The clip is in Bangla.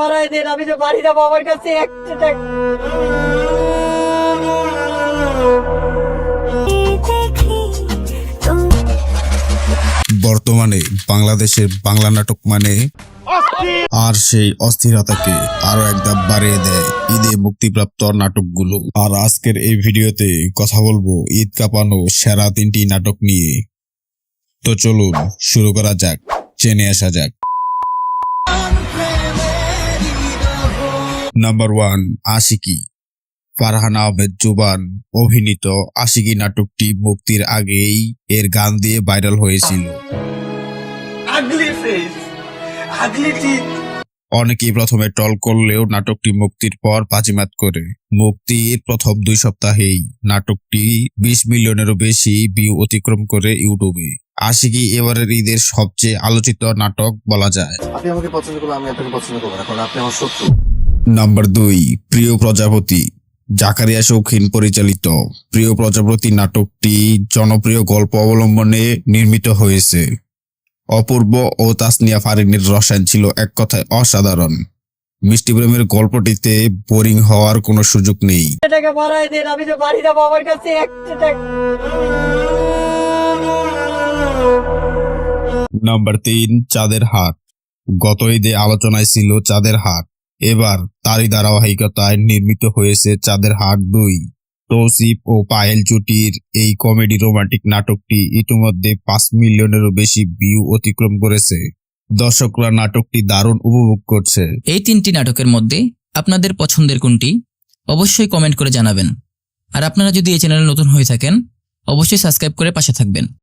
বাড়াই দিন, আমি তো পারি না বাবার কাছে একটা টাকা। বর্তমানে বাংলাদেশের বাংলা নাটক মানে আর সেই অস্থিরতাকে আরও এক একদম বাড়িয়ে দেয় ঈদে মুক্তিপ্রাপ্ত নাটকগুলো। আর আজকের এই ভিডিওতে কথা বলব ঈদ কাঁপানো সেরা তিনটি নাটক নিয়ে। তো চলুন, শুরু করা যাক, জেনে আসা যাক। নাম্বার ওয়ান আশিকি ফারহান আহমেদ জুবান অভিনীত আশিকি নাটকটি মুক্তির আগেই এর গান দিয়ে ভাইরাল হয়েছিল. অনেকেই প্রথমে টল করলেও নাটকটি মুক্তির পর বাজিমাত করে। মুক্তির প্রথম দুই সপ্তাহেই নাটকটি বিশ মিলিয়নেরও বেশি ভিউ অতিক্রম করে ইউটিউবে আশিকি এবারের ঈদের সবচেয়ে আলোচিত নাটক বলা যায়। আপনি আমাকে পছন্দ করলে আমি আপনাকে পছন্দ করব না কারণ আপনি আমার শত্রু। নাম্বার দুই প্রিয় প্রজাপতি। জাকারিয়া শৌখিন পরিচালিত। প্রিয় প্রজাপতি নাটকটি জনপ্রিয় গল্প অবলম্বনে নির্মিত হয়েছে। অপূর্ব ও তাসনিয়া ফারিনের রসায়ন ছিল এক কথায় অসাধারণ। মিষ্টি প্রেমের গল্পটিতে বোরিং হওয়ার কোনো সুযোগ নেই। নাম্বার তিন চাঁদের হাট গত ঈদে আলোচনায় ছিল চাঁদের হাট এবার তারই ধারাবাহিকতায় নির্মিত হয়েছে চাঁদের হাট দুই। তৌসিফ ও পায়েল জুটির এই কমেডি রোমান্টিক নাটকটি ইতিমধ্যে পাঁচ মিলিয়নেরও বেশি ভিউ অতিক্রম করেছে। দর্শকরা নাটকটি দারুণ উপভোগ করছে। এই তিনটি নাটকের মধ্যে আপনাদের পছন্দের কোনটি? অবশ্যই কমেন্ট করে জানাবেন। আর আপনারা যদি এই চ্যানেলে নতুন হয়ে থাকেন, অবশ্যই সাবস্ক্রাইব করে পাশে থাকবেন।